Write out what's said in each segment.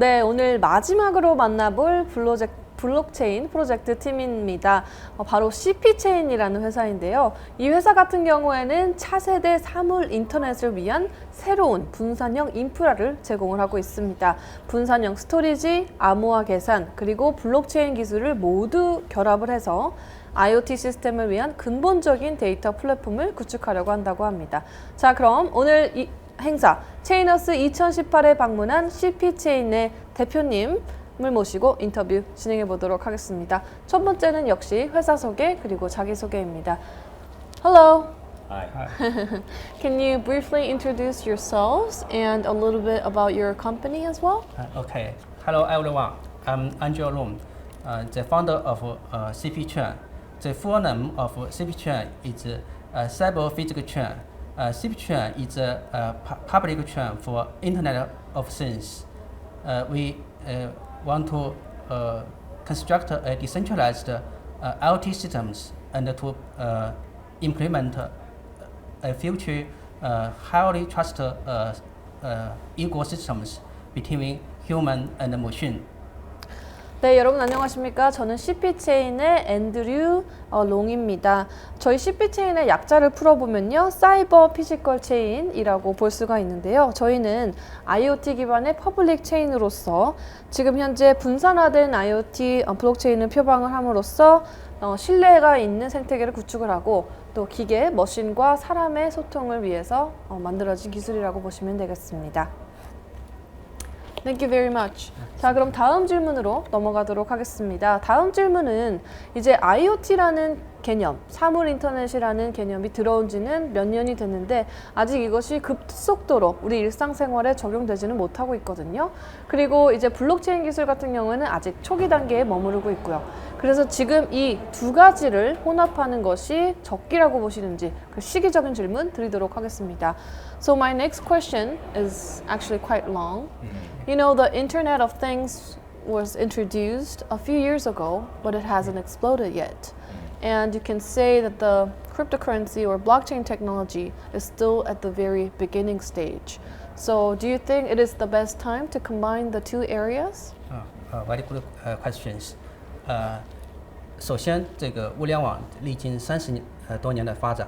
네, 오늘 마지막으로 만나볼 블로젝, 블록체인 프로젝트 팀입니다. 어, 바로 CP체인이라는 회사인데요. 이 회사 같은 경우에는 차세대 사물 인터넷을 위한 새로운 분산형 인프라를 제공을 하고 있습니다. 분산형 스토리지, 암호화 계산, 그리고 블록체인 기술을 모두 결합을 해서 IoT 시스템을 위한 근본적인 데이터 플랫폼을 구축하려고 한다고 합니다. 자, 그럼 오늘 이 행사 체이너스 2018에 방문한 CP체인의 대표님 을 모시고 인터뷰 진행해 보도록 하겠습니다. 첫 번째는 역시 회사 소개 그리고 자기 소개입니다. Hello. Hi. Can you briefly introduce yourselves and a little bit about your company as well? Uh, okay. Hello, everyone. I'm Andrew Long, uh, the founder of uh, CP Chain. The full name of CP Chain is uh, Cyber Physical Chain. Uh, CP is a uh, pu- public chain for Internet of Things. Uh, we uh, want to uh, construct a decentralized uh, IoT systems and to uh, implement uh, a future uh, highly trusted uh, uh, ecosystems between human and machine. 네, 여러분 안녕하십니까? 저는 CP체인의 앤드류 어, 롱입니다. 저희 CP체인의 약자를 풀어보면요. 사이버 피지컬 체인이라고 볼 수가 있는데요. 저희는 IoT 기반의 퍼블릭 체인으로서 지금 현재 분산화된 IoT 어, 블록체인을 표방을 함으로써 어, 신뢰가 있는 생태계를 구축을 하고 또 기계, 머신과 사람의 소통을 위해서 어, 만들어진 기술이라고 보시면 되겠습니다. Thank you very much. 자, 그럼 다음 질문으로 넘어가도록 하겠습니다. 다음 질문은 이제 IoT라는 개념, 사물 인터넷이라는 개념이 들어온 지는 몇 년이 됐는데 아직 이것이 급속도로 우리 일상생활에 적용되지는 못하고 있거든요. 그리고 이제 블록체인 기술 같은 경우에는 아직 초기 단계에 머무르고 있고요. 그래서 지금 이 두 가지를 혼합하는 것이 적기라고 보시는지 그 시기적인 질문 드리도록 하겠습니다. So my next question is actually quite long. You know, the Internet of Things was introduced a few years ago, but it hasn't exploded yet. And you can say that the cryptocurrency or blockchain technology is still at the very beginning stage. So, do you think it is the best time to combine the two areas? Uh, uh, very good uh, questions. 呃，首先，这个物联网历经三十年呃多年的发展，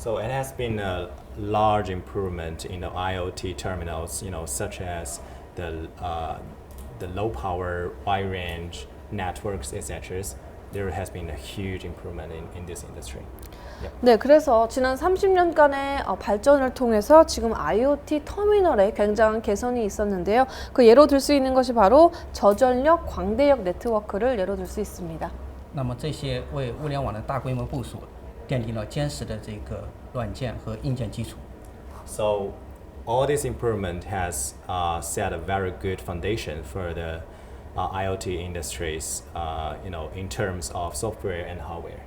So it has been a large improvement in the IoT terminals, you know, such as the uh, the low power, wide range networks, etc. There has been a huge improvement in, in this industry. 네, 그래서 지난 30년간의 어, 발전을 통해서 지금 IoT 터미널에 굉장한 개선이 있었는데요. 그 예로 들 수 있는 것이 바로 저전력 광대역 네트워크를 예로 들 수 있습니다. 那么这些为物联网的大规模部署 奠定了坚实的这个软件和硬件基础。 So all this improvement has uh, set a very good foundation for the uh, IoT industries, uh, you know, in terms of software and hardware.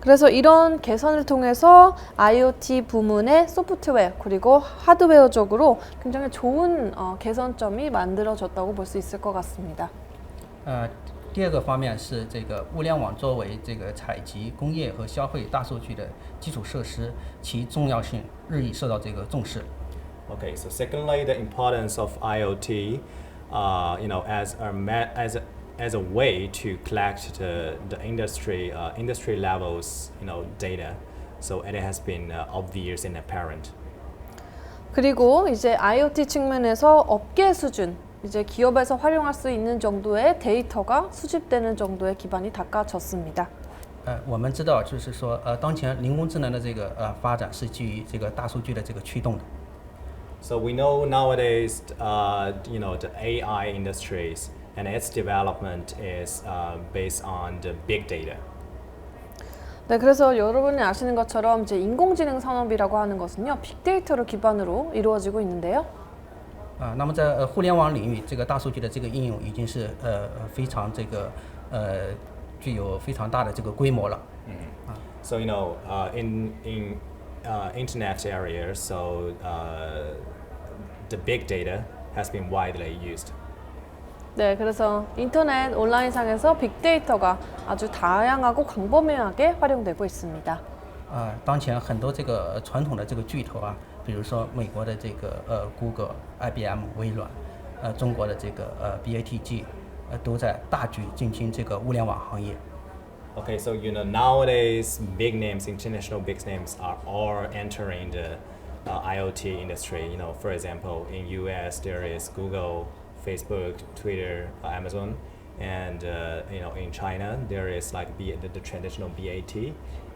그래서 이런 개선을 통해서 IoT 부문의 소프트웨어 그리고 하드웨어적으로 굉장히 좋은 어, 개선점이 만들어졌다고 볼 수 있을 것 같습니다. 呃， 第二个方面是这个物联网作为这个采集、工业和消费大数据的基础设施，其重要性日益受到这个重视。 Okay, so secondly, the importance of IoT, uh, you know, as a ma- as a, as a way to collect the, the industry uh, industry levels, you know, data. So it has been uh, obvious and apparent. 그리고 이제 IoT 측면에서 업계 수준, 이제 기업에서 활용할 수 있는 정도의 데이터가 수집되는 정도의 기반이 닦아졌습니다. 呃，我们知道，就是说，呃，当前人工智能的这个呃发展是基于这个大数据的这个驱动的。 So we know nowadays, uh, you know, the AI industries and its development is uh, based on the big data. 네, 그래서 여러분이 아시는 것처럼 이제 인공지능 산업이라고 하는 것은요, 빅데이터를 기반으로 이루어지고 있는데요. 啊、那么在呃互联网领域，这个大数据的这个应用已经是呃非常这个 呃具有非常大的这个规模了。 So you know, uh, in in uh, internet area, so uh, the big data has been widely used. 네, 그래서 인터넷 온라인상에서 빅데이터가 아주 다양하고 광범위하게 활용되고 있습니다. 啊、当前很多这个传统的这个巨头啊，比如说美国的这个呃 Google、IBM、微软，呃中国的这个呃 BATG，呃都在大举进军这个物联网行业。 Okay, so you know nowadays big names, international big names are all entering the uh, IoT industry. You know, for example, in US there is Google, Facebook, Twitter, uh, Amazon, and uh, you know in China there is like B- the, the traditional BAT,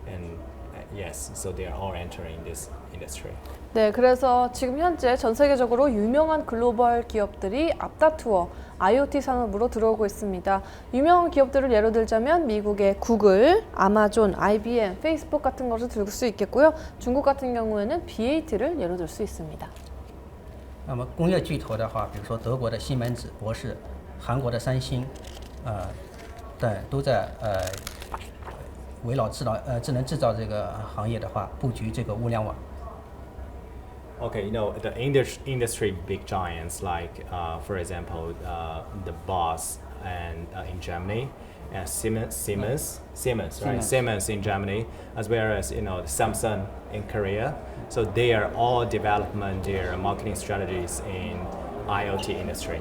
and uh, yes, so they are all entering this industry. 네, 그래서 지금 현재 전 세계적으로 유명한 글로벌 기업들이 앞다투어 IoT 산업으로 들어오고 있습니다. 유명한 기업들을 예로 들자면 미국의 구글, 아마존, IBM, 페이스북 같은 것을 들 수 있겠고요. 중국 같은 경우에는 BAT를 예로 들 수 있습니다. 那么工业巨头的话，比如说德国的西门子、博士， 韩国的三星，呃，等都在呃围绕制造呃智能制造这个行业的话，布局这个物联网。 Okay, you know the indus- industry big giants like, uh, for example, uh, the Boss and uh, in Germany, and Siemens, Siemens, Siemens, right? Siemens. Siemens in Germany, as well as you know Samsung in Korea. So they are all development their marketing strategies in IoT industry.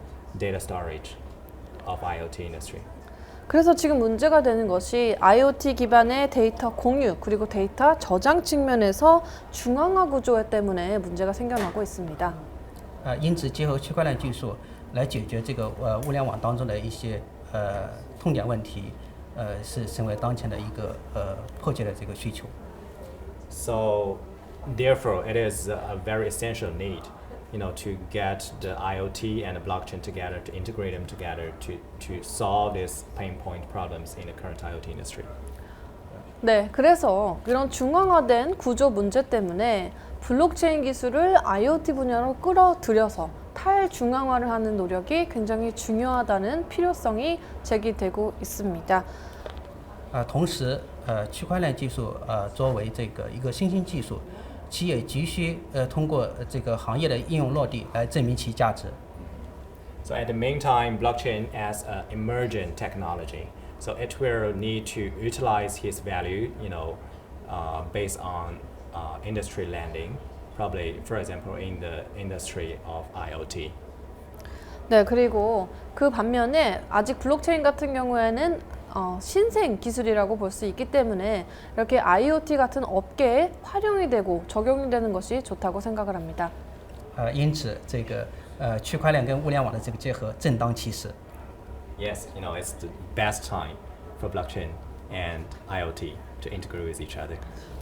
data storage of IoT industry. 그래서 지금 문제가 되는 것이 IoT 기반의 데이터 공유 그리고 데이터 저장 측면에서 중앙화 구조 때문에 문제가 생겨나고 있습니다. 呃，因此结合区块链技术来解决这个呃物联网当中的一些呃痛点问题，呃是成为当前的一个呃迫切的这个需求。 So therefore, it is a very essential need, you know, to get the IoT and the blockchain together, to integrate them together, to, to solve these pain point problems in the current IoT industry. 네, 그래서 이런 중앙화된 구조 문제 때문에 블록체인 기술을 IoT 분야로 끌어들여서 탈중앙화를 하는 노력이 굉장히 중요하다는 필요성이 제기되고 있습니다. 啊，同时，呃，区块链技术呃作为这个一个新兴技术， 企业急需呃通过呃这个行业的应用落地来证明其价值。 So at the meantime, blockchain as an emergent technology, so it will need to utilize its value, you know, uh, based on uh, industry landing, probably, for example, in the industry of IoT. 네, 그리고 그 반면에 아직 블록체인 같은 경우에는 어, 신생 기술이라고 볼 수 있기 때문에 이렇게 IoT 같은 업계에 활용이 되고 적용이 되는 것이 좋다고 생각을 합니다. 呃，因此这个呃区块链跟物联网的这个结合正当其时。 Yes, you know, it's the best time for blockchain and IoT to integrate with each other.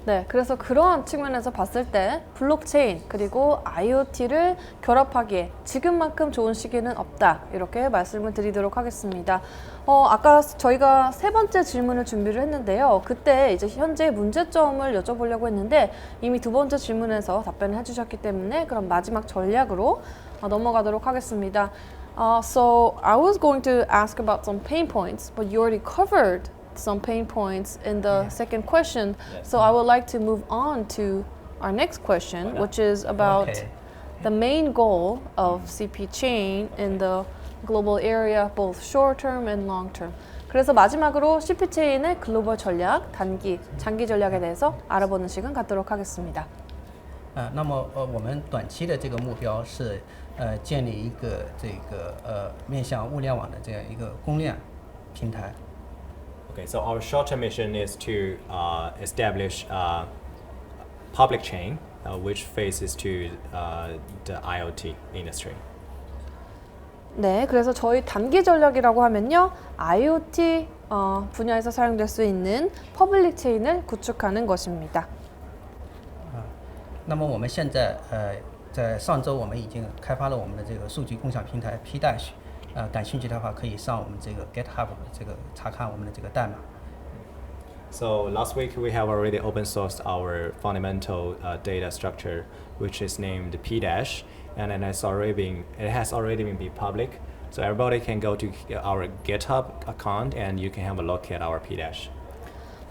네, 그래서 그러한 측면에서 봤을 때 블록체인 그리고 IoT를 결합하기에 지금만큼 좋은 시기는 없다 이렇게 말씀을 드리도록 하겠습니다. 어, 아까 저희가 세 번째 질문을 준비를 했는데요. 그때 이제 현재 문제점을 여쭤보려고 했는데 이미 두 번째 질문에서 답변을 해주셨기 때문에 그럼 마지막 전략으로 어, 넘어가도록 하겠습니다. Uh, so I was going to ask about some pain points, but you already covered some pain points in the second question. Yes. So I would like to move on to our next question, Okay. which is about Okay. the main goal of CP chain in the global area, both short term and long term. 그래서 마지막으로 CP 체인의 글로벌 전략, 단기, 장기 전략에 대해서 알아보는 시간 갖도록 하겠습니다. 呃，那么呃，我们短期的这个目标是呃建立一个这个呃面向物联网的这样一个公链平台。 Okay, so our short-term mission is to uh, establish a public chain uh, which faces to uh, the IoT industry. 네, 그래서 저희 단기 전략이라고 하면요, IoT 어, 분야에서 사용될 수 있는 퍼블릭 체인을 구축하는 것입니다. 那么我们现在呃，在上周我们已经开发了我们的这个数据共享平台 P Dash， 呃，感兴趣的话可以上我们这个 GitHub 这个查看我们的这个代码。 So last week we have already open sourced our fundamental uh, data structure, which is named PDash, and it has already been it has already been made public. So everybody can go to our GitHub account and you can have a look at our PDash.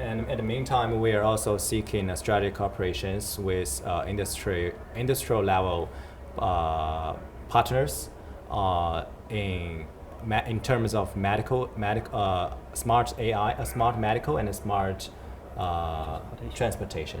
And at the meantime, we are also seeking strategic cooperations with uh, industry, industrial level uh, partners uh, in, in terms of medical, medic, uh, smart AI, uh, smart medical, and smart uh, transportation.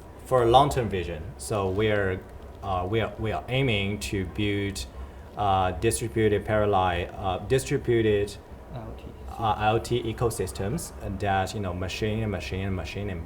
for a long-term vision, so we are, uh, we are, we are aiming to build uh, distributed parallel, uh, distributed uh, IoT ecosystems that you know machine and machine and machine and